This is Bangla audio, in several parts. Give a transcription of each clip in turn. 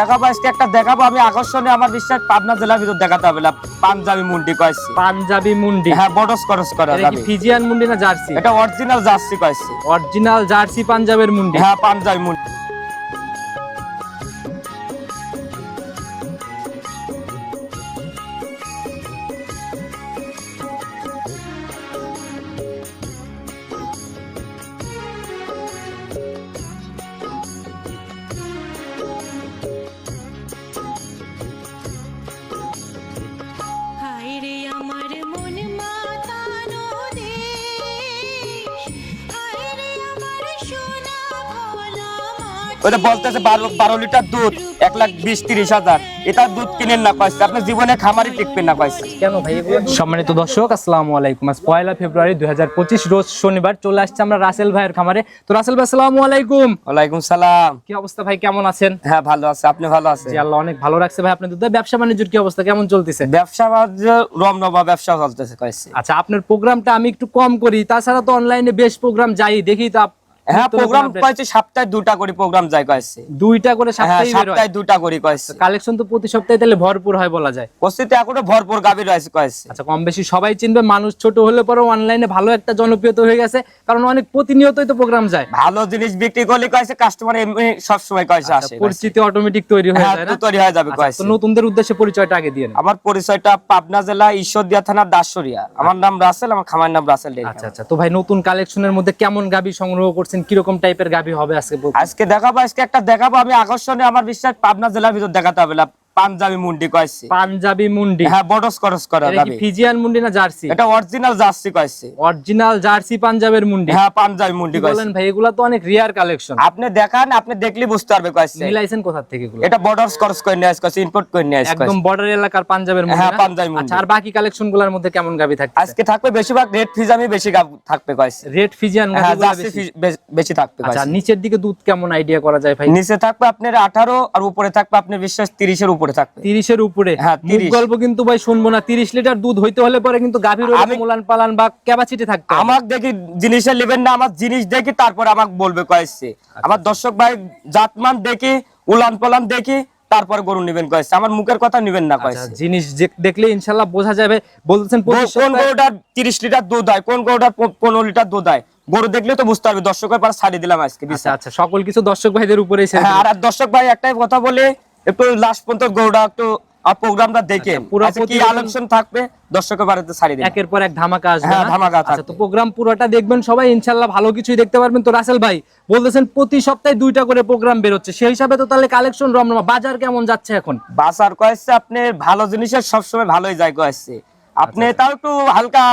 দেখাবো আজকে একটা দেখাবো। আমি আকর্ষণে আমার বিশ্বাস পাবনা জেলার ভিতর দেখাতে হবে না। পাঞ্জাবি মুন্ডি কয়েছি। পাঞ্জাবি মুন্ডি? হ্যাঁ বডস করস করা যাবে ফিজিয়ান মুন্ডি না জার্সি? এটা অরিজিনাল জার্সি কয়েছি। অরিজিনাল জার্সি পাঞ্জাবের মুন্ডি? হ্যাঁ পাঞ্জাবি মুন্ডি। ওটা বলতেছে বারো বারো লিটার দুধ এক লাখ বিশ তিরিশ হাজার। এটা দুধ কিনেন না কয়েছে। আপনি জীবনে খামারি টিকবেন না কয়েছে। কেন ভাই সম্মানিত দর্শক আসসালামু আলাইকুম। আজ পয়লা ফেব্রুয়ারি দুই রোজ শনিবার চলে আসছে আমরা রাসেল ভাইয়ের খামারে। তো রাসেল ভাই আসসালামু আলাইকুম। ওয়ালাইকুম সালাম। কি অবস্থা ভাই কেমন আছেন? হ্যাঁ ভালো আছে। আপনি ভালো আছেন? জি আল্লাহ অনেক ভালো রাখছে ভাই। আপনাদের তো ব্যবসা বাণিজ্যের কি অবস্থা? কেমন চলতেছে? ব্যবসা বাণিজ্য রমনবা ব্যবসা চলতেছে কয়েছে। আচ্ছা আপনার প্রোগ্রামটা আমি একটু কম করি। তাছাড়া তো অনলাইনে বেশ প্রোগ্রাম যাই দেখি তো হ্যাঁ প্রোগ্রাম। কয়েছে সপ্তাহে দুটা করে প্রোগ্রাম যায় কয়েছে। দুইটা করে হ্যাঁ সপ্তাহে সপ্তাহে দুটা করে কয়েছে। কালেকশন তো প্রতি সপ্তাহে তাহলে ভরপুর হয় বলা যায়। এখনও ভরপুর রয়েছে কয়েছে। আচ্ছা কম বেশি সবাই চিনবে মানুষ ছোট হলে পরে অনলাইনে ভালো একটা জনপ্রিয়তা হয়ে গেছে কারণ অনেক প্রতিনিয়তই তো প্রোগ্রাম যায়। ভালো জিনিস বিক্রি করলে কয়েছে কাস্টমার এমনি সবসময় কয়েছে আসে পরিচিতি অটোমেটিক তৈরি হয়ে হ্যাঁ যায় না? তৈরি হয়ে যাবে আচ্ছা, কয়েছে। তো নতুনদের উদ্দেশ্যে পরিচয়টা আগে দিয়ে আমার পরিচয়টা পাবনা জেলা ঈশ্বরদিয়া থানা দাসরিয়া। আমার নাম রাসেল আমার খামার নাম রাসেল আচ্ছা আচ্ছা তো ভাই নতুন কালেকশনের মধ্যে কেমন গাবি সংগ্রহ করছেন কীরকম টাইপের গাভী হবে আজকে আজকে দেখাবো, আজকে একটা দেখাবো। আমি আকর্ষণে আমার বিশ্বাস, পাবনা জেলার ভিতর দেখাতে হবে। পাঞ্জাবি মুন্ডি কয়েছে পাঞ্জাবি মুন্ডি। হ্যাঁ বডস করস করা যাবে ফিজিয়ান মুন্ডি না জার্সি? এটা অরিজিনাল জার্সি কয়েছে অরিজিনাল জার্সি পাঞ্জাবের মুন্ডি। হ্যাঁ পাঞ্জাবি মুন্ডি কয়েছে বলেন ভাই এগুলা তো অনেক রিয়ার কালেকশন আপনি দেখান আপনি দেখলে বুঝতে পারবে কয়েছে মিলাইছেন কোথা থেকে এগুলো? এটা বর্ডার্স করস করে নিয়ে আসছে ইম্পোর্ট করে নিয়ে আসছে একদম বর্ডার এলাকার পাঞ্জাবের মুন্ডি হ্যাঁ, পাঞ্জাবি মুন্ডি। আচ্ছা আর বাকি কালেকশনগুলার মধ্যে কেমন গাবি থাকছে আজকে থাকবে বেশিরভাগ রেড ফিজামি বেশি গাব- থাকবে কয়েছে রেড ফিজিয়ান হ্যাঁ জার্সি বেশি। থাকবে আচ্ছা নিচের দিকে দুধ কেমন আইডিয়া করা যায় ভাই? নিচে থাকবে আপনার আঠারো আর উপরে থাকবে আপনার বিশ্বাস তিরিশের উপরে। থাকবে। তিরিশের উপরে? হ্যাঁ, গল্প কিন্তু ভাই শুনব না। তিরিশ লিটার দুধ হইতে হলে পরে কিন্তু গাভীর মুলান পালান বা ক্যাপাসিটি থাকতে হবে। আমাক দেখি জিনিসের নেবেন না আমার জিনিস দেখি তারপরে আমাকে বলবে কয়েছে। আচ্ছা। আমার দর্শক ভাই জাতমান দেখি উলান পালান দেখি তারপরে গরু নেবেন কয়েছে। আমার মুখের কথা নেবেন না আচ্ছা, কয়েছে। জিনিস দেখলে ইনশাল্লাহ বোঝা যাবে। বলতেছেন কোন তিরিশ লিটার দুধ হয়? কোন গরুটার প- পনেরো লিটার দুধ হয়? গরু দেখলে তো বুঝতে পারবে দর্শকের পাশে ছাড়িয়ে দিলাম আজকে আচ্ছা আচ্ছা সকল কিছু দর্শক ভাইদের উপরে হ্যাঁ আর দর্শক ভাই একটাই কথা বলে একটু লাস্ট পর্যন্ত গরুটা একটু আর প্রোগ্রামটা দেখেন আচ্ছা, আজকে কি আলোচনা থাকবে দর্শকের বাড়িতে ছাড়িয়ে দিন একের পর এক ধামাকা আসবে হ্যাঁ, ধামাকা আচ্ছা থাকবে। তো প্রোগ্রাম পুরোটা দেখবেন সবাই ইনশাল্লাহ ভালো কিছুই দেখতে পারবেন। তো রাসেল ভাই বলতেছেন প্রতি সপ্তাহে দুইটা করে প্রোগ্রাম বেরোচ্ছে। সেই হিসাবে তো তাহলে কালেকশন রমরমা বাজার কেমন যাচ্ছে এখন? বাজার কয়েছে আপনি ভালো জিনিসের সবসময় ভালোই যায় কয়েছে আপনি তাও একটু হালকা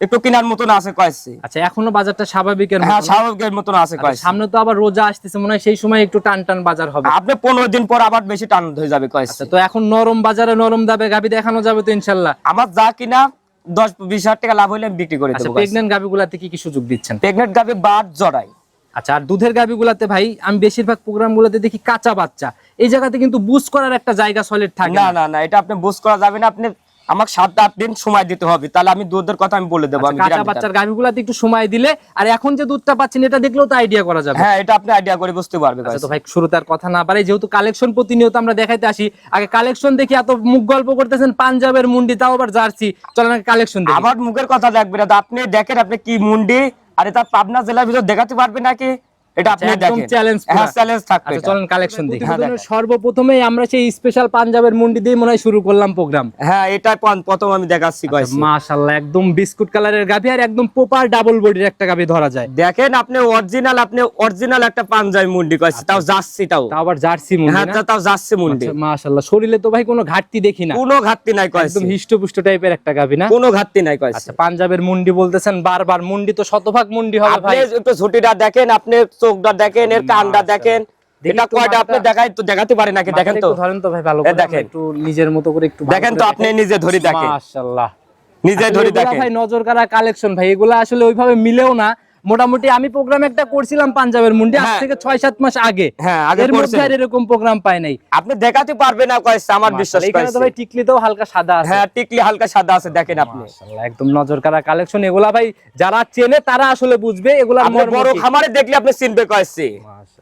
একটু কেনার মতন আছে কয়েছে। আচ্ছা এখনও বাজারটা স্বাভাবিকের হ্যাঁ স্বাভাবিকের মতন আছে আচ্ছা, কয়েছে। সামনে তো আবার রোজা আসতেছে মনে হয় সেই সময় একটু টান টান বাজার হবে। আপনি পনেরো দিন পর আবার বেশি টান হয়ে যাবে কয়েছে। আচ্ছা তো এখন নরম বাজারে নরম দামে গাবি দেখানো যাবে তো আমার যা কিনা দশ বিশ হাজার টাকা লাভ হইলে আমি বিক্রি করে আচ্ছা দেবো প্রেগনেন্ট গাবিগুলাতে কি কি সুযোগ দিচ্ছেন? প্রেগনেন্ট গাভি বাদ জড়াই। আচ্ছা আর দুধের গাবিগুলাতে ভাই আমি বেশিরভাগ প্রোগ্রামগুলোতে দেখি কাঁচা বাচ্চা। এই জায়গাতে কিন্তু বুস্ট করার একটা জায়গা সলিড থাকে না না? না এটা আপনি বুঝ করা যাবে না আপনি আমাকে সাত আট দিন সময় দিতে হবে। তাহলে আমি দুধের কথা আমি বলে দেবো আচ্ছা, কাঁচা বাচ্চার গাভিগুলাতে একটু সময় দিলে আর এখন যে দুধটা পাচ্ছেন এটা দেখলেও তো আইডিয়া করা যাবে। হ্যাঁ এটা আপনি আইডিয়া করে বুঝতে পারবে আচ্ছা তো ভাই শুরুতে আর কথা না পারে যেহেতু কালেকশন প্রতিনিয়ত আমরা দেখাইতে আসি আগে কালেকশন দেখি এত মুখ গল্প করতেছেন পাঞ্জাবের মুন্ডি তাও আবার জার্সি। চলেন কালেকশন দেখি। আমার মুখের কথা দেখবে না আপনি দেখেন আপনি কি মুন্ডি আর এটা পাবনা জেলার ভিতর দেখাতে পারবে নাকি? এটা আপনি আচ্ছা, দেখেন। পুরা। হ্যাঁ চ্যালেঞ্জ থাকবে আচ্ছা। চলেন কালেকশন দেখি। হ্যাঁ, প্রতিবেদনের দেখান। সর্বপ্রথমে আমরা সেই স্পেশাল পাঞ্জাবের মুন্ডি দিয়ে মনে হয় শুরু করলাম প্রোগ্রাম হ্যাঁ এটা প্রথম আমি দেখাচ্ছি আচ্ছা, কয়েছি মাশাআল্লাহ একদম বিস্কুট কালারের গাভি আর একদম প্রপার ডাবল বডির একটা গাভি ধরা যায়। দেখেন আপনি অরিজিনাল আপনি অরিজিনাল একটা পাঞ্জাবি মুন্ডি কয়েছে তাও যাচ্ছি তাও। আবার জার্সি মুন্ডি হ্যাঁ তাও যাচ্ছে মুন্ডি। আচ্ছা, মাশাআল্লাহ। শরীরে তো ভাই কোনো ঘাটতি দেখি না। কোনো ঘাটতি নাই কয়েছে একদম হিষ্টপুষ্ট টাইপের একটা গাভি না? কোনো ঘাটতি নাই কয়েছে আচ্ছা পাঞ্জাবের মুন্ডি বলতেছেন বারবার মুন্ডি তো শতভাগ মুন্ডি হবে আপনি ভাই। একটু ছুটিটা দেখেন আপনি চোখটা দেখেন এর কানটা দেখেন। দেখি এটা একটু কয়টা? আপনি দেখাই তো দেখাতে পারে নাকি? দেখেন তো। ধরেন তো ভাই ভালো করে দেখেন। একটু নিজের মতো করে একটু দেখেন তো আপনি নিজে ধরে দেখেন। মাশাআল্লাহ। নিজে ধরে দেখেন। ভাই নজর কাড়া কালেকশন ভাই এগুলা আসলে ওইভাবে মিলেও না। মোটামুটি আমি প্রোগ্রাম একটা করছিলাম পাঞ্জাবের মুন্ডি আজ হ্যাঁ। থেকে ছয় সাত মাস আগে। হ্যাঁ, এর মধ্যে আর এরকম প্রোগ্রাম পাই নাই। আপনি দেখাতে পারবে না কয়েছে আমার বিশ্বাস এখানে তো ভাই টিকলিতেও হালকা সাদা আছে। হ্যাঁ টিকলি হালকা সাদা আছে দেখেন আপনি। একদম নজর কাড়া কালেকশন এগুলা ভাই যারা চেনে তারা আসলে বুঝবে এগুলা আপনি বড় খামারে দেখলে আপনি চিনবে কয়েছে।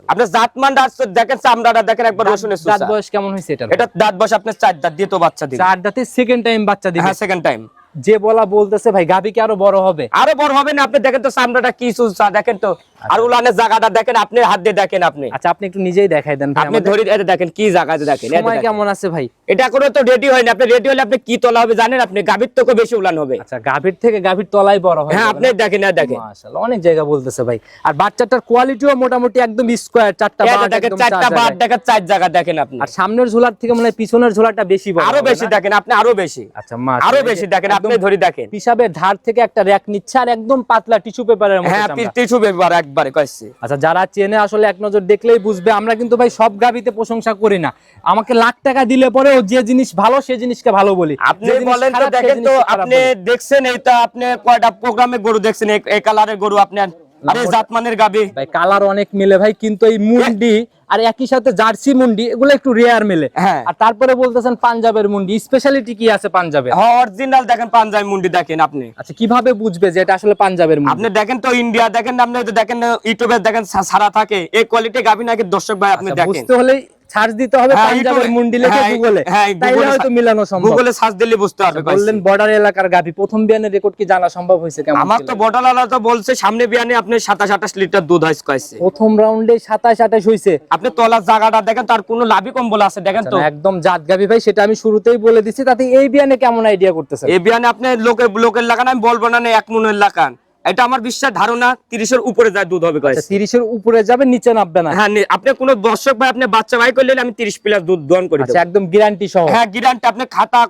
আপনি জাতমান দেখেন চামড়াটা দেখেন একবার রসুনের দাঁত বয়স কেমন হয়েছে এটা এটা দাঁত বসে আপনার চার দাঁত দিয়ে তো বাচ্চা দিবে চার দাঁতে সেকেন্ড টাইম বাচ্চা দিবে হ্যাঁ সেকেন্ড টাইম যে বলা বলতেছে ভাই গাবি কি আরও বড় হবে? আরও বড় হবে না আপনি দেখেন তো চামড়াটা কি সুসা দেখেন তো। আর উলানের জায়গাটা দেখেন আপনি হাত দিয়ে দেখেন আপনি। আচ্ছা আপনি একটু নিজেই দেখাই দেন আপনি। ধরে এটা দেখেন কি জায়গাতে দেখেন সময় কেমন আছে ভাই? এটা কোনো তো রেডি হয়নি আপনি রেডি হলে আপনি কি তোলা হবে জানেন? আপনি গাভীর থেকে বেশি উলান হবে। আচ্ছা গাভীর থেকে গাভীর তলায় বড় হয় হ্যাঁ আপনি দেখেন আর দেখেন। মাশাআল্লাহ অনেক জায়গা বলতেছে ভাই। আর বাচ্চাটার কোয়ালিটিও মোটামুটি একদম স্কোয়ার চারটা বাট দেখেন চারটা চার দেখেন চার জায়গা দেখেন আপনি। আর সামনের ঝোলার থেকে মনে হয় পিছনের ঝোলাটা বেশি বড় আরও বেশি দেখেন আপনি আরও বেশি। আচ্ছা আরও বেশি দেখেন আপনি একদম ধরে দেখেন। পিসাবের ধার থেকে একটা র্যাক নিচ্ছে আর একদম পাতলা টিস্যু পেপারের মতো হ্যাঁ টিস্যু পেপার একবারে কইছে আচ্ছা যারা চেনে আসলে এক নজর দেখলেই বুঝবে। আমরা কিন্তু ভাই সব গাবিতে প্রশংসা করি না। আমাকে লাখ টাকা দিলে পরে ও যে জিনিস ভালো সে জিনিসকে ভালো বলি। আপনি বলেন তো দেখেন তো আপনি। দেখছেন এইটা আপনি কয়টা প্রোগ্রামে গরু দেখছেন? এই কালারের গরু আপনি আরে জাতমানের গাবে। ভাই কালার অনেক মিলে ভাই কিন্তু এই মুন্ডি আর একই সাথে জার্সি মুন্ডি এগুলো একটু রেয়ার মেলে। হ্যাঁ। আর তারপরে বলতেছেন পাঞ্জাবের মুন্ডি স্পেশালিটি কি আছে পাঞ্জাবের? হ্যাঁ অরিজিনাল দেখেন পাঞ্জাবি মুন্ডি দেখেন আপনি। আচ্ছা কীভাবে বুঝবে যে এটা আসলে পাঞ্জাবের মুন্ডি? আপনি দেখেন তো ইন্ডিয়া দেখেন আপনি দেখেন ইউটিউবে দেখেন সারা থাকে। এই কোয়ালিটি গাবি নাকি দর্শক ভাই আপনি আচ্ছা, দেখেন। বুঝতে হলে সার্চ দিতে হবে হ্যাঁ, পাঞ্জাবের মুন্ডি লিখে হ্যাঁ, গুগলে হ্যাঁ, তাইলে হয়তো মিলানো সম্ভব। গুগলে সার্চ দিলে বুঝতে পারবে বললেন বর্ডার এলাকার গাবি প্রথম বিয়ানের রেকর্ড কি জানা সম্ভব হয়েছে কেমন আমার? তো বটলালা তো বলছে সামনে বিয়ানে আপনি সাতাশ আঠাশ লিটার দুধ হাইস কয়েছে প্রথম রাউন্ডে সাতাশ আঠাশ হয়েছে আপনি তলার জায়গাটা দেখেন তার কোনো লাভই কম্বল আছে দেখেন তো। একদম জাত গাবি ভাই সেটা আমি শুরুতেই বলে দিচ্ছি তাতে এই বিয়ানে কেমন আইডিয়া করতেছে এই বিয়ানে আপনি লোকের লোকের লাগান আমি বলব না না এক মনের লাগান। এটা আমার বিশ্বাস ধারণা তিরিশের উপরে যায় দুধ হবে কয়েছে তিরিশের উপরে যাবে নিচে নামবে না। হ্যাঁ আপনি কোন দর্শক ভাই আপনি বাচ্চা ভাই করলে আমি তিরিশ প্লাস দুধ দোয়ান করে আচ্ছা একদম গ্যারান্টি সহ। হ্যাঁ গ্যারান্টি আপনি খাতা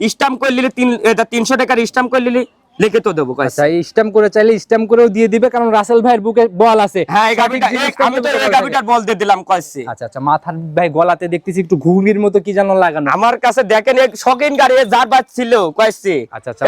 স্টাম্প করে নিলে তিন তিনশো টাকার স্টাম্প করে নিলে লিখে তো দেবো আচ্ছা স্ট্যাম্প করে চাইলে স্ট্যাম্প করেও দিয়ে দিবে কারণ রাসেল ভাইয়ের বুকে বল আছে। হ্যাঁ এই গাবিটা আমি তো এই গাবিটার বল দিয়ে দিলাম কয়েছে। আচ্ছা আচ্ছা মাথার ভাই গলাতে দেখতেছি একটু ঘুগনির মতো কি যেন লাগানো। আমার কাছে দেখেন এক গাড়ি যার বাদ ছিল কয়েছে। আচ্ছা আচ্ছা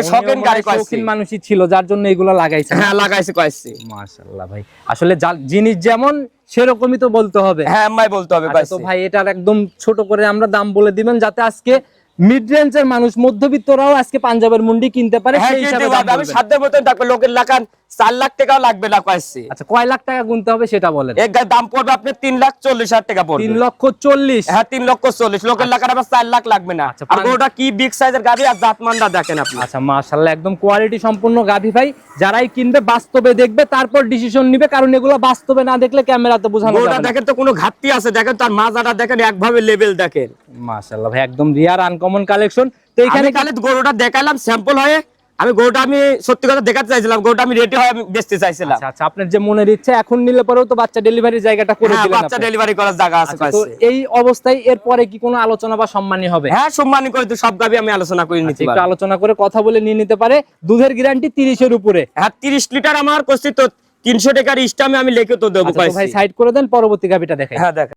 গাড়ি কয়েছে। মানুষই ছিল যার জন্য এগুলো লাগাইছে। হ্যাঁ লাগাইছে কয়েছে। মাশাআল্লাহ ভাই। আসলে জিনিস যেমন সেরকমই তো বলতে হবে। হ্যাঁ আমায় বলতে হবে আচ্ছা, তো ভাই এটার একদম ছোট করে আমরা দাম বলে দিবেন যাতে আজকে মিড রেঞ্জের মানুষ মধ্যবিত্তরাও আজকে পাঞ্জাবের মুন্ডি কিনতে পারে হ্যাঁ সেই হিসাবে পারবে। আমি সাধ্যের মতন থাকবে লোকের লাগান চার লাখ টাকাও লাগবে না কয়েছে আচ্ছা কয় লাখ টাকা গুনতে হবে সেটা বলেন। এক গায়ে দাম পড়বে আপনি তিন লাখ চল্লিশ হাজার টাকা পড়বে। তিন লক্ষ চল্লিশ? হ্যাঁ তিন লক্ষ চল্লিশ। লোকের লাগান আবার চার লাখ লাগবে না। আচ্ছা, আর ওটা কি বিগ সাইজের গাড়ি আর জাতমানটা দেখেন আপনি। আচ্ছা মাশাল্লাহ একদম কোয়ালিটি সম্পূর্ণ গাভী ভাই। যারাই কিনবে বাস্তবে দেখবে তারপর ডিসিশন নিবে কারণ এগুলো বাস্তবে না দেখলে ক্যামেরাতে বোঝানো না। দেখেন তো কোনো ঘাটতি আছে দেখেন তার মাজাটা দেখেন একভাবে লেভেল দেখেন। মাশাল্লাহ ভাই একদম রিয়ার আনকমন কালেকশন তো এখানে এখানে কালে গরুটা দেখালাম স্যাম্পল হয়ে আমি গরুটা আমি সত্যি কথা দেখাতে চাইছিলাম গরুটা আমি রেডি হয়ে আমি বেচতে চাইছিলাম। আচ্ছা আচ্ছা আপনার যে মনের ইচ্ছা এখন নিলে পরেও তো বাচ্চা ডেলিভারি জায়গাটা করে হ্যাঁ দিলেন বাচ্চা ডেলিভারি করার জায়গা আছে আচ্ছা, তো এই অবস্থায় এরপরে কি কোনো আলোচনা বা সম্মানী হবে? হ্যাঁ সম্মানী করে তো সব গাবি আমি আলোচনা করে নিতে আচ্ছা, একটু পারি আলোচনা করে কথা বলে নিয়ে নিতে পারে। দুধের গ্যারান্টি তিরিশের উপরে। হ্যাঁ তিরিশ লিটার আমার করছি তো তিনশো টাকার স্টামে আমি লিখে তো দেবো ভাই সাইড করে দেন পরবর্তী গাভিটা দেখাই হ্যাঁ দেখ।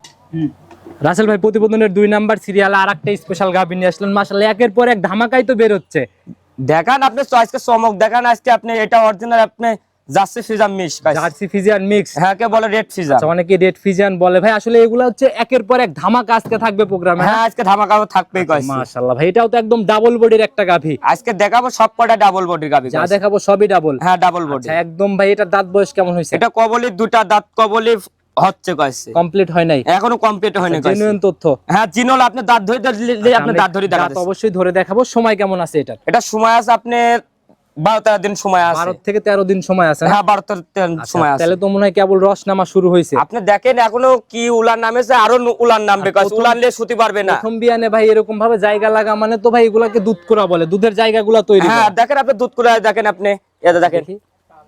রাসেল ভাই প্রতিবেদনের দুই নাম্বার সিরিয়াল আর একটা স্পেশাল গাভি নিয়ে আসলেন। মাসাল্লাহ একের পর এক ধামাকাই তো বের হচ্ছে দেখান আপনি আজকে চমক দেখান আজকে আপনি এটা অরিজিনাল আপনি জার্সি ফিজাম মিস জার্সি ফিজিয়ান মিক্স হ্যাঁ কে বলে রেড ফিজাম আচ্ছা অনেকে রেড ফিজিয়ান বলে। ভাই আসলে এগুলো হচ্ছে একের পর এক ধামাকা আজকে থাকবে প্রোগ্রামে হ্যাঁ আজকে ধামাকাও থাকবেই কয়েছে মাশাআল্লাহ। ভাই এটাও তো একদম ডাবল বডির একটা গাভি। আজকে দেখাবো সব কটা ডাবল বডির গাবি যা দেখাবো সবই ডাবল হ্যাঁ ডাবল বডি আচ্ছা একদম ভাই এটার দাঁত বয়স কেমন হয়েছে? এটা কবলি দুটা দাঁত কবলি হচ্ছে কয়েছে। কমপ্লিট হয় নাই। এখনও কমপ্লিট হয়নি কয়েছে। জেনুইন তথ্য। হ্যাঁ জিনল আপনি দাঁত ধরে আপনি দাঁত ধরে দেখা দাঁত অবশ্যই ধরে দেখাবো। সময় কেমন আছে এটার? এটা সময় আছে আপনি বারো তেরো দিন সময় আছে। বারো থেকে তেরো দিন সময় আছে হ্যাঁ বারো তেরো আচ্ছা, সময় আছে। তাহলে তো মনে হয় কেবল রস নামা শুরু হয়েছে। আপনি দেখেন এখনও কি উলান নামেছে আরও উলান নামবে উলান নিয়ে শুতে পারবে না। প্রথম বিয়ানে ভাই এরকম ভাবে জায়গা লাগা মানে তো ভাই এগুলাকে দুধ করা বলে। দুধের জায়গাগুলো তৈরি হ্যাঁ দেখেন আপনি দুধ করে দেখেন আপনি। এটা দেখেন। দেখি।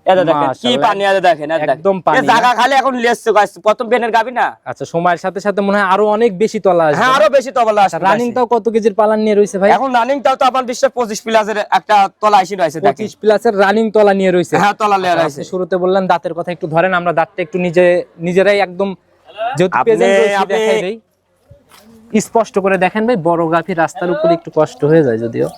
এটা দেখেন কি পানি এটা দেখেন। একদম পানি জায়গা খালি এখন লেসছে কয়েছে প্রথম বেনের গাবি না? আচ্ছা সময়ের সাথে সাথে মনে হয় আরও অনেক বেশি তলা আসবে। হ্যাঁ আরও বেশি তবলা আসছে রানিংটাও কত কেজির পালান নিয়ে রয়েছে ভাই? এখন রানিং তাও তো আমার বিশ্বের পঁচিশ প্লাসের একটা তলা আইসি রয়েছে দেখেন। পঁচিশ প্লাসের রানিং তলা নিয়ে রয়েছে হ্যাঁ তলা লেয়ার আচ্ছা, আছে শুরুতে বললেন দাঁতের কথা একটু ধরেন আমরা দাঁতটা একটু নিজে নিজেরাই একদম যেহেতু আপনি- present দেখাই দেই। স্পষ্ট করে দেখেন ভাই বড় গাভী রাস্তার উপরে একটু কষ্ট হয়ে যায় যদিও।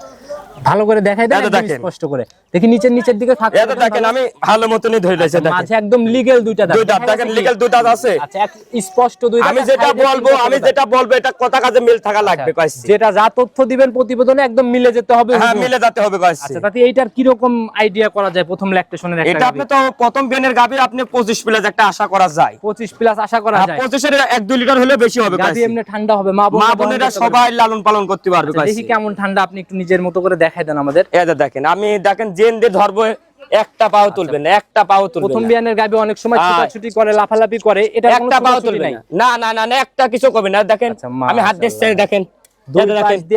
ভালো করে দেখাই দেন দেখেন। স্পষ্ট করে। দেখি নিচের নিচের দিকে এটা দেখেন আমি ভালো মতনই ধরে দেখেন মাঝে একদম লিগেল দুইটা দাঁত দুই দেখেন যাচ্ছে কি? লিগেল দুই দাঁত আছে। আচ্ছা এক স্পষ্ট দুই আমি যেটা বলব আমি যেটা বলব এটা কথা কাজে মিল থাকা লাগবে কয়েছি যেটা যা তথ্য দিবেন প্রতিবেদনে একদম মিলে যেতে হবে হ্যাঁ মিলে যেতে হবে আচ্ছা তাতে এইটার কি রকম আইডিয়া করা যায় প্রথম ল্যাকটেশনের একটা এটা আপনি তো প্রথম বিয়ানের গাভীর আপনি পঁচিশ প্লাস একটা আশা করা যায়। 25 প্লাস আশা করা যায়। পঁচিশের এক দুই লিটার হলে বেশি হবে গাভী এমনি ঠান্ডা হবে মা বোনেরা সবাই লালন পালন করতে পারবে আচ্ছা, দেখি কেমন ঠান্ডা আপনি একটু নিজের মতো করে দেখাই দেন আমাদের। যে দেখেন আমি দেখেন জেন দিয়ে ধরবো একটা পাও তুলবেন একটা পাও তুলবেন প্রথম বিয়ানের গাবি অনেক সময়। ছুটাছুটি করে লাফালাফি করে এটা একটা পাও তুলবেন না। না না না একটা কিছু করবেন না। দেখেন আচ্ছা, আমি হাত দেখেন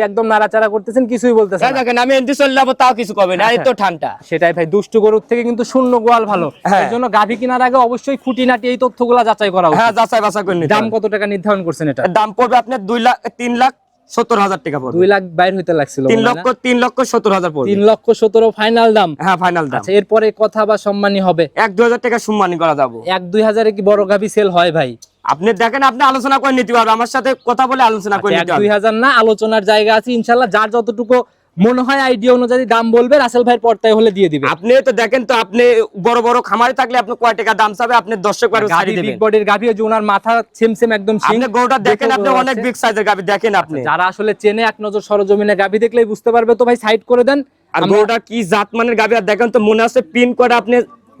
একদম নাড়াচাড়া করতেছেন কিছুই বলতেছেন দেখেন আমি চলে যাব তাও কিছু করবে না এই তো ঠান্ডা। সেটাই ভাই দুষ্টু গরুর থেকে কিন্তু শূন্য গোয়াল ভালো। হ্যাঁ। এই জন্য গাভী কেনার আগে অবশ্যই খুঁটিনাটি এই তথ্যগুলা যাচাই করা হ্যাঁ যাচাই বাছাই করে দাম কত টাকা নির্ধারণ করছেন এটা? দাম পড়বে আপনার দুই লাখ তিন লাখ সত্তর হাজার টাকা পড়বে। দুই লাখ বাইর হইতে লাগছিল তিন লক্ষ তিন লক্ষ সত্তর হাজার পড়বে। তিন লক্ষ সতেরো ফাইনাল দাম। হ্যাঁ ফাইনাল দাম। আচ্ছা এরপরে কথা বা সম্মানী হবে। এক হাজার টাকা সম্মানী করা যাব। এক দুই হাজারে কি বড় গাভী সেল হয় ভাই? আপনি দেখেন আপনি আলোচনা করে নিতে পারবেন। আমার সাথে কথা বলে আলোচনা করে আচ্ছা, নিতে দুই হাজার না আলোচনার জায়গা আছে। ইনশাল্লাহ যার যতটুকু মনে হয় আইডিয়া অনুযায়ী দাম বলবে রাসেল ভাইয়ের পর্দায় হলে দিয়ে দিবে। আপনি তো দেখেন তো আপনি বড় বড় খামারে থাকলে আপনি কয় টাকা দাম চাবে আপনি দর্শক গাভী বডির গাভি যে ওনার মাথা সেম সেম একদম। আপনি গরুটা দেখেন আপনি অনেক বিগ সাইজের গাবি দেখেন আপনি। যারা আসলে চেনে এক নজর সরজমিনে গাভী দেখলেই বুঝতে পারবে তো ভাই সাইড করে দেন। আর গোটা গরুটা কি জাত মানের গাবি আর দেখেন তো মনে আছে পিন করে আপনি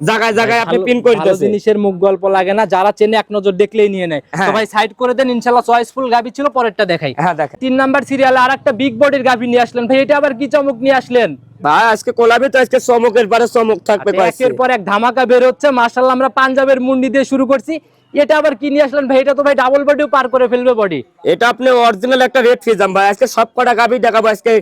জায়গায় জায়গায় আপনি পিন করতেছেন। জিনিসের মুখ গল্প লাগে না যারা চেনে এক নজর দেখলেই নিয়ে নেয়। তো। ভাই সাইড করে দেন ইনশাল্লাহ চয়েসফুল গাভী ছিল পরেরটা দেখাই। হ্যাঁ দেখেন তিন নাম্বার সিরিয়ালে আর একটা বিগ বডির গাভী নিয়ে আসলেন। ভাই এটা আবার কি চমক নিয়ে আসলেন? ভাই আজকে কোলাবি তো আজকে চমকের পরে চমক থাকবে। একের পর এক ধামাকা বের হচ্ছে মার্শাল্লাহ আমরা পাঞ্জাবের মুন্ডি দিয়ে শুরু করছি। এটা আবার কি নিয়ে আসলেন? ভাই এটা তো ভাই ডাবল বডিও পার করে ফেলবে বডি এটা আপনি অরিজিনাল একটা রেড ফিজাম ভাই। আজকে সব কটা গাবি দেখাবো আজকে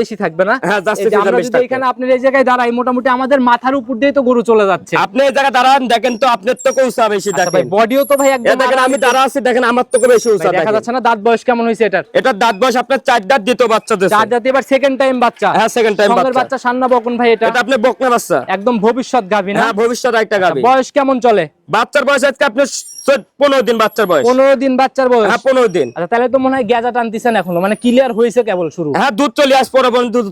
বেশি থাকবে না? হ্যাঁ, জার্সি এই যে ফিজিয়ান আমরা বেশি থাকবে। এখানে আপনার এই জায়গায় দাঁড়াই মোটামুটি আমাদের মাথার উপর দিয়ে তো গরু চলে যাচ্ছে। আপনি এই জায়গায় দাঁড়ান দেখেন তো আপনার তো কৌসা বেশি আচ্ছা ভাই বডিও তো ভাই একদম দেখেন আমি দাঁড়া আছি দেখেন আমার তো বেশি উঁচা দেখা যাচ্ছে না দাঁত বয়স কেমন হয়েছে এটার? এটা দাঁত বয়স আপনার চার দাঁত দিত বাচ্চা চার এবার সেকেন্ড টাইম বাচ্চা। হ্যাঁ সেকেন্ড টাইম বাচ্চা। বাচ্চা সান্না বকন ভাই এটা। এটা আপনি বকনা বাচ্চা। একদম ভবিষ্যৎ গাভী না? হ্যাঁ ভবিষ্যৎ একটা গাবি বয়স কেমন চলে? বাচ্চার বয়স আজকে আপনি পনেরো দিন বাচ্চার বয়স। পনেরো দিন বাচ্চার বয়স? হ্যাঁ পনেরো দিন। আচ্ছা তাহলে তো মনে হয় গ্যাজা টানতেছেন এখনও। মানে ক্লিয়ার হয়েছে কেবল শুরু? হ্যাঁ দুধ চলে আস পরে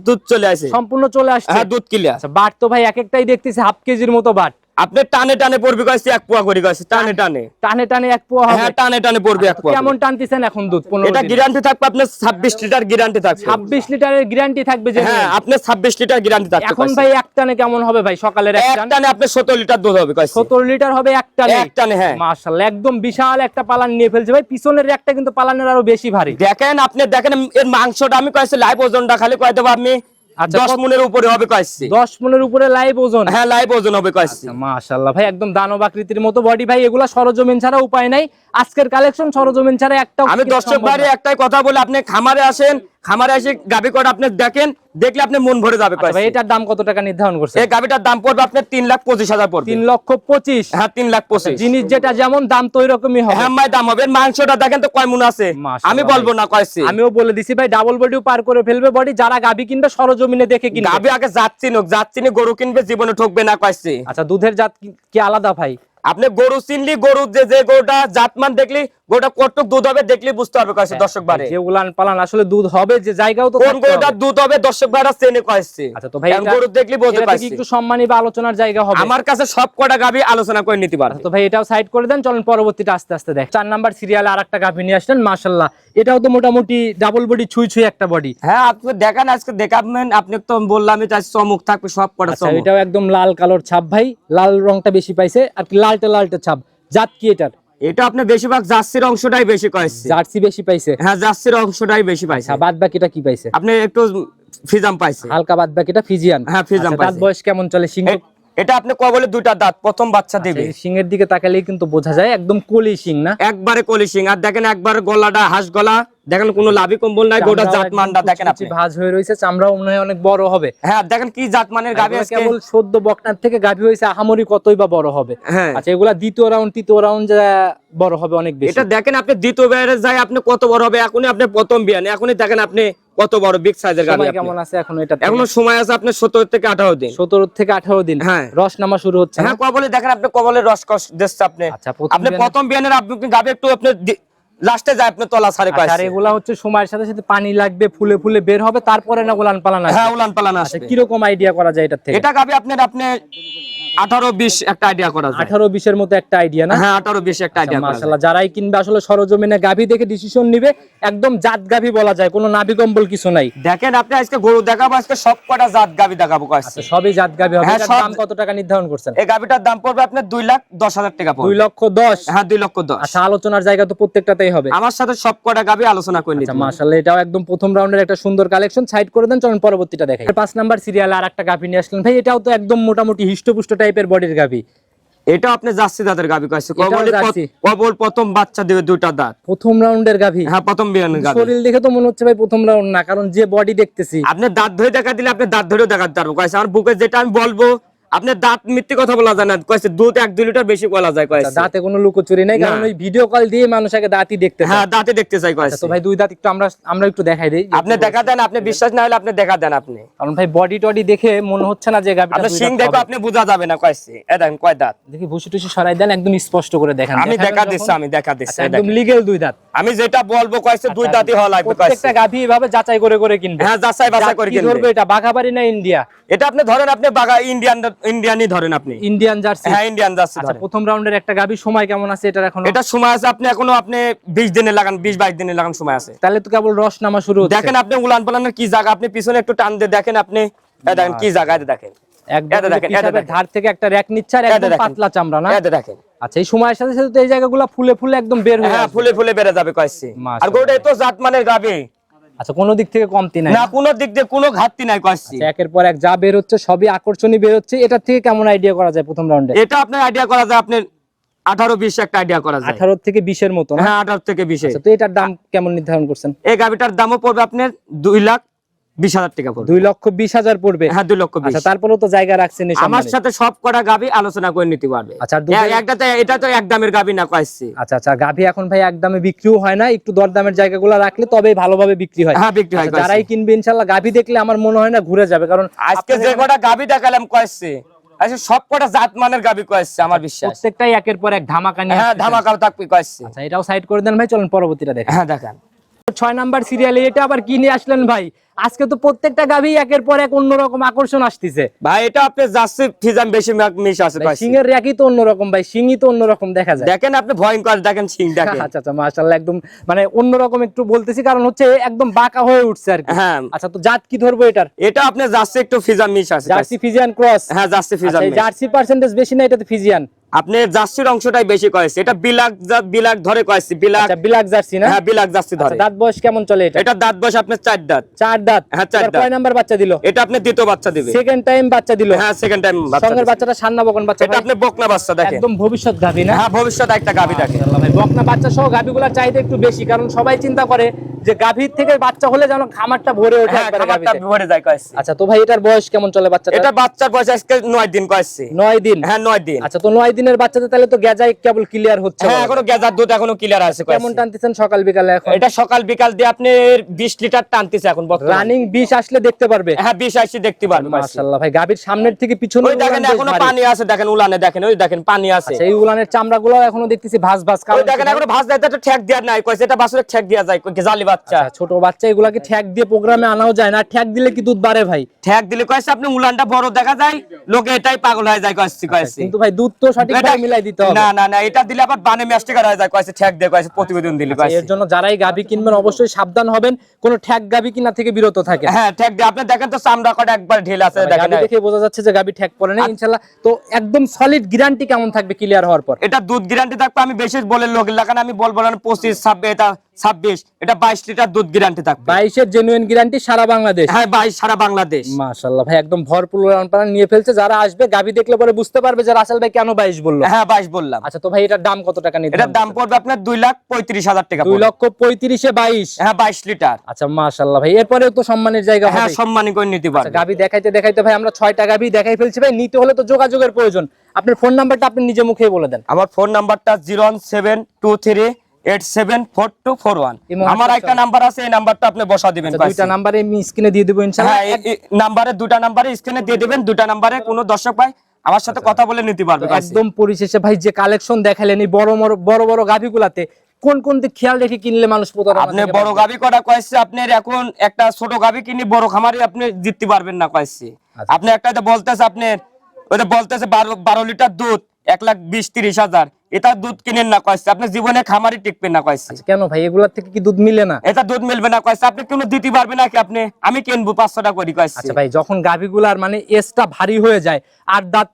দুধ চলে আসে। সম্পূর্ণ চলে আসছে? হ্যাঁ দুধ ক্লিয়ার আচ্ছা বাট তো ভাই এক একটাই দেখতেছি হাফ কেজির মতো বাট আপনি টানে টানে পড়বি কয়েছে এক পোয়া করে কয়েছে টানে টানে। টানে টানে এক পোয়া হবে। হ্যাঁ টানে টানে পড়বি এক পোয়া কেমন। টানতেছেন এখন দুধ পনেরো এটা গ্যারান্টি থাকবে আপনার ছাব্বিশ লিটার গ্যারান্টি থাকবে। ছাব্বিশ লিটারের গ্যারান্টি থাকবে যে হ্যাঁ আপনার ছাব্বিশ লিটার গ্যারান্টি থাকবে এখন ভাই এক টানে কেমন হবে ভাই সকালের এক এক টানে? আপনার সতেরো লিটার দুধ হবে কয়েছে সত্তর লিটার হবে এক টানে। এক টানে হ্যাঁ। মাশাআল্লাহ একদম বিশাল একটা পালান নিয়ে ফেলছে ভাই। পিছনের একটা কিন্তু পালানের আরও বেশি ভারী। দেখেন আপনি দেখেন এর মাংসটা আমি কয়েছে লাইভ ওজনটা খালি কয়ে দেবো আপনি? আচ্ছা, দশ মনের উপরে হবে কয়েছে দশ মনের উপরে লাইভ ওজন। হ্যাঁ লাইভ ওজন হবে কয়েছে মাশাআল্লাহ। ভাই একদম দানব আকৃতির মতো বডি ভাই এগুলা সরজমিন ছাড়া উপায় নাই। আজকের কালেকশন সরজমিন ছাড়া একটা আমি দর্শক একটাই কথা বলে আপনি খামারে আসেন খামারে এসে গাবি কটা আপনি দেখেন দেখলে আপনি মন ভরে যাবে ভাই এটার দাম কত টাকা নির্ধারণ করছে এই গাবিটার দাম পড়বে আপনার তিন লাখ পঁচিশ হাজার পড়বে। তিন লক্ষ পঁচিশ? হ্যাঁ তিন লাখ পঁচিশ। জিনিস যেটা যেমন দাম তো ওই রকমই হবে। হ্যাঁ মাই দাম হবে। মাংসটা দেখেন তো কয় মন আছে? আমি বলব না কয়েছে আমিও বলে দিছি ভাই ডাবল বডিও পার করে ফেলবে বডি যারা গাবি কিনবে সরজমিনে দেখে কিনবে। গাবি আগে যাচ্ছি নোক যাচ্ছি গরু কিনবে জীবনে ঠকবে না কয়েছে আচ্ছা দুধের জাত কি আলাদা ভাই? আপনি গরু চিনলি গরু যে যে গরুটা জাতমান দেখলি গরুটা কতটুক দুধ হবে দেখলি বুঝতে পারবে কয়েছে দর্শক বারে যে উলান পালান আসলে দুধ হবে যে জায়গাও তো কোন হবে। দুধ হবে দর্শক চেনে কয়েছে। আচ্ছা তো ভাই গরু দেখলি বলতে এটা পারছি একটু সম্মানী বা আলোচনার জায়গা হবে। আমার কাছে সব কটা গাবি আলোচনা করে নিতে পারবে আচ্ছা তো ভাই এটাও সাইড করে দেন চলেন পরবর্তীটা আস্তে আস্তে দেখ চার নাম্বার সিরিয়ালে আর একটা গাভী নিয়ে আসলেন মাশাল্লাহ এটাও তো মোটামুটি ডাবল বডি ছুঁই ছুঁই একটা বডি হ্যাঁ আপনি দেখান আজকে দেখাবেন আপনি তো বললামই তাই চমক থাকবে সব কটা আচ্ছা চমক। এটাও একদম লাল কালোর ছাপ ভাই। লাল রংটা বেশি পাইছে আর কি লালটা লালটা ছাপ। জাত কি এটার? এটা আপনি বেশিরভাগ জার্সির অংশটাই বেশি কয়েছে জার্সি বেশি পাইছে? হ্যাঁ জার্সির অংশটাই বেশি পাইছে। আচ্ছা বাদ বাকিটা কি পাইছে? আপনি একটু ফিজাম পাইছে। হালকা বাদ বাকিটা ফিজিয়ান। হ্যাঁ, ফিজিয়ান আচ্ছা, দাঁত বয়স কেমন চলে? সিংহ এটা আপনি কবলে দুইটা দাঁত? প্রথম বাচ্চা দেবে। এই সিংহের দিকে তাকালেই কিন্তু বোঝা যায় একদম কলি সিং না? একবারে কলি সিং। আর দেখেন একবার গলাটা হাঁস গলা দেখেন কোনো লাভি কম্বল নাই গোটা জাত মানটা দেখেন আপনি। ভাজ হয়ে রয়েছে চামড়াও মনে হয় অনেক বড় হবে। হ্যাঁ দেখেন কি জাত মানের গাবি আজকে। কেবল সদ্য বকনার থেকে গাভী হয়েছে আহামরি কতই বা বড় হবে। হ্যাঁ। আচ্ছা এগুলা দ্বিতীয় রাউন্ড তৃতীয় রাউন্ড যা বড় হবে অনেক বেশি। এটা দেখেন আপনি দ্বিতীয় বিয়ারে যায় আপনি কত বড় হবে এখনই আপনি প্রথম বিয়ান এখনই দেখেন আপনি কত বড় বিগ সাইজের গাবি আপনি। কেমন আছে এখন এটা এখনও সময় আছে আপনার সত্তর থেকে আঠারো দিন। সতেরো থেকে আঠারো দিন। হ্যাঁ। রস নামা শুরু হচ্ছে হ্যাঁ কবলে দেখেন আপনি কবলে রস কষ দিচ্ছে আপনি। আচ্ছা আপনি প্রথম বিয়ানের আপনি গাবি একটু আপনি লাস্টে যায় তলা আচ্ছা, আর এগুলা হচ্ছে সময়ের সাথে সাথে পানি লাগবে ফুলে ফুলে বের হবে তারপরে না গোলান পালান আসবে। হ্যাঁ উলান পালান আচ্ছা আসবে। কীরকম আইডিয়া করা যায় এটার থেকে? এটা গাবি আপনার আপনি আঠারো বিশ একটা আইডিয়া করা যায়। আঠারো বিশের মতো একটা আইডিয়া না? হ্যাঁ আঠারো বিশ একটা আইডিয়া মাশাআল্লাহ যারাই কিনবে আসলে সরজমিনে গাভী দেখে ডিসিশন নিবে একদম জাত গাভী বলা যায় কোনো নাভি কম্বল কিছু নাই। দেখেন আপনি আজকে গরু দেখাবো আজকে সব কটা জাত গাবি দেখাবো আচ্ছা সবই জাত গাভী হবে। হ্যাঁ, সব- দাম কত টাকা নির্ধারণ করছেন? এই গাবিটার দাম পড়বে আপনার দুই লাখ দশ হাজার টাকা দুই পড়বে। লক্ষ দশ? হ্যাঁ দুই লক্ষ দশ। আচ্ছা আলোচনার জায়গা তো প্রত্যেকটাতেই হবে। আমার সাথে সব কটা গাবি আলোচনা করে নিতে আচ্ছা মাশাআল্লাহ এটাও একদম প্রথম রাউন্ডের একটা সুন্দর কালেকশন। সাইড করে দেন চলুন পরবর্তীটা দেখাই। পাঁচ নাম্বার সিরিয়ালে আর একটা গাভী নিয়ে আসলেন। ভাই এটাও তো একদম মোটামুটি হিষ্টপুষ্ট টাইপের বডির গাভী এটা আপনি জার্সি দাঁতের গাবি কয়েছে। এটাও কবলে কবল প্রথম বাচ্চা দেবে দুইটা দাঁত। প্রথম রাউন্ডের গাভী হ্যাঁ প্রথম বিয়ানের গাবি। শরীর দেখে তো মনে হচ্ছে ভাই প্রথম রাউন্ড না কারণ যে বডি দেখতেছি। আপনি দাঁত ধরে দেখা দিলে আপনি দাঁত ধরেও দেখাতে পারব। কয়েছে আমার বুকে যেটা আমি বলব আপনার দাঁত মিথ্যে কথা বলা যায় না। কয়েছে দুধ এক দুই লিটার বেশি বলা যায় কয়েছে। আচ্ছা, দাঁতে কোনো লুকোচুরি নাই কারণ ওই ভিডিও কল দিয়ে মানুষ আগে দাঁতই দেখতে হ্যাঁ দাঁতে দেখতে চাই আচ্ছা, কয়েছে তো ভাই দুই দাঁত একটু আমরা আমরা একটু দেখাই দেই। আপনি দেখা দেন আপনি বিশ্বাস না হলে আপনি দেখা দেন আপনি। কারণ ভাই বডি টডি দেখে মনে হচ্ছে না যে গাভিটা আপনার দুই সিং দেখো আপনি বোঝা যাবে না কয়েছে। এ দেখেন কয় দাঁত। দেখি ভুসি টুসি সরাই দেন একদম স্পষ্ট করে দেখেন। আমি দেখা? দিচ্ছি আমি দেখা দিচ্ছি আচ্ছা, একদম। লিগেল দুই দাঁত। আমি যেটা বলব কয়েছে দুই আচ্ছা, দাঁতই হওয়া লাগবে প্রত্যেকটা গাভী এভাবে যাচাই করে করে কিনবে। হ্যাঁ যাচাই বাছাই করে কি কিনবে। ধরবে এটা বাঘাবাড়ি না ইন্ডিয়া? এটা আপনি ধরেন আপনি বাগা ইন্ডিয়ান ইন্ডিয়ানই ধরেন আপনি। Indian jersey? হ্যাঁ ইন্ডিয়ান যাচ্ছে আচ্ছা প্রথম রাউন্ডের একটা গাভী সময় কেমন আছে এটার এখন? এটা সময় আছে আপনি এখনও আপনি বিশ দিনে লাগান বিশ বাইশ দিনে লাগান সময় আছে। তাহলে তো কেবল রস নামা শুরু হচ্ছে। দেখেন আপনি উলান পালানের কি জায়গা আপনি পিছনে একটু টান দিয়ে দেখেন আপনি এই দেখেন কি জায়গা দেখেন। একদম এটা দেখেন, এটা ধার থেকে একটা র‍্যাক নিচ্ছে আর একদম পাতলা চামড়া না? এই দেখেন। আচ্ছা এই সময়ের সাথে সাথে তো এই জায়গাগুলো ফুলে ফুলে একদম বের হয়ে হ্যাঁ ফুলে ফুলে বেড়ে যাবে কয়েছে আর মাশাআল্লাহ। গরুটা এত জাত মানের গাবে। আচ্ছা কোনো দিক থেকে কমতি নাই না কোনো দিক দিয়ে কোনো ঘাটতি নাই কয়েছে আচ্ছা, একের পর এক যা বের হচ্ছে সবই আকর্ষণীয় বের হচ্ছে। এটা থেকে কেমন আইডিয়া করা যায় প্রথম রাউন্ডে এটা আপনার আইডিয়া করা যায় আপনার আঠারো বিশ একটা আইডিয়া করা যায়। আঠারো থেকে বিশের মতো হ্যাঁ আঠারো থেকে বিশে আচ্ছা, তো এটার দাম কেমন নির্ধারণ করছেন? এই দামও পড়বে আপনার দুই লাখ বিশ হাজার টাকা পড়বে। দুই লক্ষ বিশ হাজার পড়বে। হ্যাঁ দুই লক্ষ বিশ। আচ্ছা তারপরেও তো জায়গা রাখছেন আমার সাথে সব কটা গাবি আলোচনা করে নিতে পারবে। আচ্ছা, একটাতে এটা তো এক দামের গাবি না কয়েছে আচ্ছা আচ্ছা গাভী এখন ভাই একদমে বিক্রিও হয় না একটু দরদামের জায়গাগুলো রাখলে তবেই ভালোভাবে বিক্রি হয়। হ্যাঁ বিক্রি হয় আচ্ছা, যারাই কিনবে ইনশাল্লাহ গাভী দেখলে আমার মনে হয় না ঘুরে যাবে কারণ আজকে যে কটা গাবি দেখালাম কয়েছে আচ্ছা সব কটা জাত মানের গাবি কয়েছে আমার বিশ্বাস। প্রত্যেকটাই একের পর এক ধামাকা নিয়ে হ্যাঁ। ধামাকাও থাকবে কয়েছে আচ্ছা এটাও সাইড করে দেন ভাই চলুন পরবর্তীটা দেখেন হ্যাঁ দেখান। ছয় নাম্বার সিরিয়ালে এটা আবার কি নিয়ে আসলেন ভাই? আজকে তো প্রত্যেকটা গাভী একের পর এক অন্যরকম আকর্ষণ আসতেছে। ভাই এটা আপনি যাচ্ছে ফিজাম বেশি মিশ আছে কয়েছে। সিংহের র্যাকই তো অন্যরকম ভাই সিংই তো অন্যরকম দেখা যায়। দেখেন আপনি ভয়ঙ্কর দেখেন সিং দেখেন। আচ্ছা আচ্ছা মাশাআল্লাহ একদম মানে অন্যরকম একটু বলতেছি কারণ হচ্ছে একদম বাঁকা হয়ে উঠছে আর কি। হ্যাঁ। আচ্ছা তো জাত কি ধরবো এটার? এটা আপনি যাচ্ছে একটু ফিজাম মিশ আছে জার্সি ফিজিয়ান ক্রস হ্যাঁ যাচ্ছে ফিজাম মিশ জার্সি পার্সেন্টেজ বেশি না এটা তো ফিজিয়ান আপনি জার্সির অংশটাই বেশি কয়েছে। এটা বিলাক জাত বিলাক ধরে কয়েছে বিলাক আচ্ছা বিলাক জার্সি না? হ্যাঁ বিলাক জার্সি ধরে। আচ্ছা, দাঁত বয়স কেমন চলে এটা? এটা দাঁত বয়স আপনার চার দাঁত। চার দাঁত? হ্যাঁ, চার দাঁত। কয় নাম্বার বাচ্চা দিল? এটা আপনি দ্বিতীয় বাচ্চা দিবে। সেকেন্ড টাইম বাচ্চা দিল? হ্যাঁ সেকেন্ড টাইম বাচ্চা সঙ্গের বাচ্চাটা সান্না বকন বাচ্চা এটা আপনি বকনা বাচ্চা দেখেন। একদম ভবিষ্যৎ গাভী না? হ্যাঁ ভবিষ্যৎ একটা গাবি দেখেন। আল্লাহ ভাই বকনা বাচ্চা সহ গাভীগুলোর চাহিদা একটু বেশি কারণ সবাই চিন্তা করে যে গাভীর থেকে বাচ্চা হলে যেন খামারটা ভরে ওঠে হ্যাঁ খামারটা ভরে যায় কয়েছে আচ্ছা তো ভাই এটার বয়স কেমন চলে বাচ্চাটা এটা বাচ্চার বয়স আজকে নয় দিন কয়েছে নয় দিন? হ্যাঁ নয় দিন। আচ্ছা তো নয় দিনের বাচ্চাতে তাহলে তো গেজাই কেবল ক্লিয়ার হচ্ছে হ্যাঁ এখনও গেজার দুধ এখনও ক্লিয়ার আছে যায়। কেমন টানতেছেন সকাল বিকালে এখন? এটা সকাল বিকাল দিয়ে আপনি বিশ লিটার টানতেছে এখন বর্তমানে। রানিং বিষ আসলে দেখতে পারবে? হ্যাঁ বিশ আইসি দেখতে কয়েছে। মাশাআল্লাহ ভাই গাভীর সামনের থেকে পিছনে ওই দেখেন এখনও পানি আছে দেখেন উলানে দেখেন ওই দেখেন পানি আছে। সেই উলানের চামড়াগুলো এখনও দেখতেছি ভাস ভাস ওই কারণ দেখেন এখনও ভাজ দেয় তো ঠেক দেওয়ার নাই কয়েছে এটা বাসুরে ঠেক দেওয়া যায় জালি বাচ্চা। আচ্ছা, ছোট বাচ্চা এগুলাকে ঠ্যাক দিয়ে প্রোগ্রামে আনাও যায় না। ঠ্যাক দিলে কি দুধ বাড়ে ভাই? ঠেক দিলে কয়েছে আপনি উলানটা বড় দেখা যায় লোকে এটাই পাগল হয়ে যায় কয়েছে কয়েছে। কিন্তু ভাই দুধ তো সঠিকভাবে মিলাই দিতে হবে। না না না এটা দিলে আবার বানে ম্যাস্টিকার হয়ে যায় কয়েছে ঠেক দিয়ে কয়েছে প্রতিবেদন দিলে কয়েছে। এর জন্য যারাই গাভী কিনবেন অবশ্যই সাবধান হবেন। কোন ঠ্যাক গাভী কিনা থেকে বিরত থাকে। হ্যাঁ ঠেক দিয়ে আপনি দেখেন তো চামড়া কটা একবার ঢিল আছে দেখেন দেখে বোঝা যাচ্ছে যে গাভী ঠ্যাক পড়ে না ইনশাআল্লাহ তো একদম সলিড গ্যারান্টি কেমন থাকবে ক্লিয়ার হওয়ার পর? এটা দুধ গ্যারান্টি থাকবে আমি বেশি বলে লোক লাগান আমি বলব না পঁচিশ ছাব্বিশ এটা ছাব্বিশ এটা বাইশ লিটার দুধ গ্যারান্টি থাকবে। বাইশের জেনুইন গ্যারান্টি সারা বাংলাদেশ। হ্যাঁ বাইশ সারা বাংলাদেশ। মাশাআল্লাহ ভাই একদম ভরপুর নিয়ে ফেলছে। যারা আসবে গাভী দেখলে পরে বুঝতে পারবে যে রাসেল ভাই কেন বাইশ বলল। হ্যাঁ বাইশ বললাম। আচ্ছা তো ভাই এটার দাম কত টাকা নিতে এটার দাম পড়বে আপনার দুই লাখ পঁয়ত্রিশ হাজার টাকা দুই লক্ষ পঁয়ত্রিশে বাইশ। হ্যাঁ বাইশ লিটার। আচ্ছা মাশাআল্লাহ ভাই এরপরেও তো সম্মানের জায়গা হ্যাঁ সম্মানী করে নিতে আচ্ছা পারবে গাভী দেখাইতে দেখাইতে ভাই আমরা ছয়টা গাভী দেখাই ফেলছি ভাই নিতে হলে তো যোগাযোগের প্রয়োজন। আপনার ফোন নাম্বারটা আপনি নিজে মুখেই বলে দেন। আমার ফোন নাম্বারটা zero one seven two three আমার একটা নাম্বার আছে এই নাম্বারটা আপনি বসা দিবেন আচ্ছা, দুইটা নাম্বারে আমি স্ক্রিনে দিয়ে দেবো ইনশাআল্লাহ হ্যাঁ এই- এই নাম্বারে দুটা নাম্বারে স্ক্রিনে দিয়ে দিবেন দুটা নাম্বারে কোনো দর্শক ভাই আমার সাথে কথা বলে নিতে পারবে একদম পরিশেষে ভাই যে কালেকশন দেখালেন এই বড় বড় বড় বড় গাভীগুলাতে কোন কোন দিক খেয়াল রেখে কিনলে মানুষ প্রতারণা আপনি বড় বাঁচবে? গাবি কটা কয়েছে আপনার এখন একটা ছোট গাবি কিনে বড় খামারে আপনি জিততে পারবেন না কয়েছে। আচ্ছা। আপনি একটা বলতেছে ওইটা বলতেছে বারো লিটার দুধ। এক লাখ বিশ তিরিশ হাজার। এটা দুধ কিনেন না কয়েছে আপনি জীবনে খামারি টিকবেন না কয়েছে কেন ভাই? এগুলার থেকে কি দুধ মিলে না? এটা দুধ মিলবে না কয়েছে আপনি কোনো দিতে পারবেন নাকি আপনি? আমি কিনবো পাঁচশো টাকা করি কয়েছে আচ্ছা ভাই যখন গাভিগুলার মানে এসটা ভারী হয়ে যায় আট দাঁত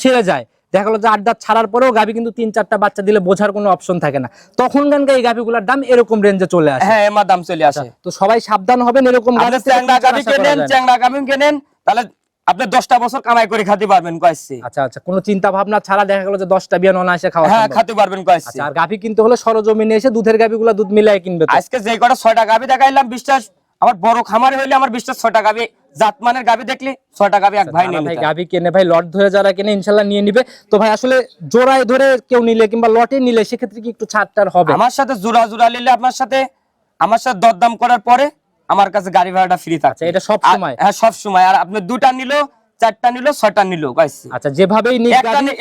সেরে যায় দেখা গেলো যে আট দাঁত ছাড়ার পরেও গাভি কিন্তু তিন চারটা বাচ্চা দিলে বোঝার কোনো অপশন থাকে না। তখন গানকে এই গাভিগুলার দাম এরকম রেঞ্জে চলে আসে। হ্যাঁ এমা দাম চলে আসে। তো সবাই সাবধান হবেন এরকম গাভি চ্যাংড়া করা কেনেন চ্যাংড়া গাবি কেনেন তাহলে আপনি দশটা বছর কামাই করে খাতে পারবেন কয়েছে আচ্ছা আচ্ছা কোনো চিন্তা ভাবনা ছাড়া দেখা গেলো যে দশটা বিয়ান অনায়াসে খাওয়া হ্যাঁ খাতে পারবেন কয়েছে আচ্ছা আর গাভি কিনতে হলে সরজমিনে এসে দুধের গাভিগুলা দুধ মিলাই কিনবে আজকে যে কটা ছয়টা গাবি দেখাইলাম বিশ্বাস আমার বড় খামারে হইলে আমার বিশ্বাস ছয়টা গাবি জাতমানের গাবি দেখলে ছয়টা গাবি এক ভাই যারা নিয়ে ভাই নিতে। কেনে ভাই লট ধরে যারা কেনে ইনশাল্লাহ নিয়ে নিবে। তো ভাই আসলে জোড়ায় ধরে কেউ নিলে কিংবা লটে নিলে সেক্ষেত্রে কি একটু ছাড়টার হবে? আমার সাথে জোড়া জোড়া নিলে আপনার সাথে আমার সাথে দরদাম করার পরে আমার কাছে গাড়ি ভাড়াটা ফ্রি থাকে আচ্ছা, এটা সব সময়? হ্যাঁ সব সময়। আর আপনি দুটা নিলো চারটা নিলো ছয়টা নিলো কয়েছে আচ্ছা যেভাবেই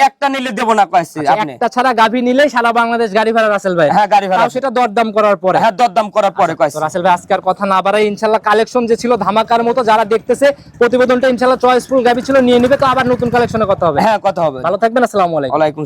একটা নিলে দেবো না কয়েছে আচ্ছা, একটা ছাড়া গাভি নিলে সারা বাংলাদেশ গাড়ি ভাড়া রাসেল ভাই। হ্যাঁ গাড়ি ভাড়া। সেটা দরদাম করার পরে। হ্যাঁ দরদাম করার পরে তো কয়েছে রাসেল ভাই আজকের কথা না বাড়াই ইনশাল্লাহ কালেকশন যে ছিল ধামাকার মতো যারা দেখতেছে প্রতিবেদনটা ইনশাল্লাহ চয়েসফুল গাভি ছিল নিয়ে নিবে তো আবার নতুন কালেকশনে কথা হবে। হ্যাঁ কথা হবে। ভালো থাকবেন আসসালামু আলাইকুম।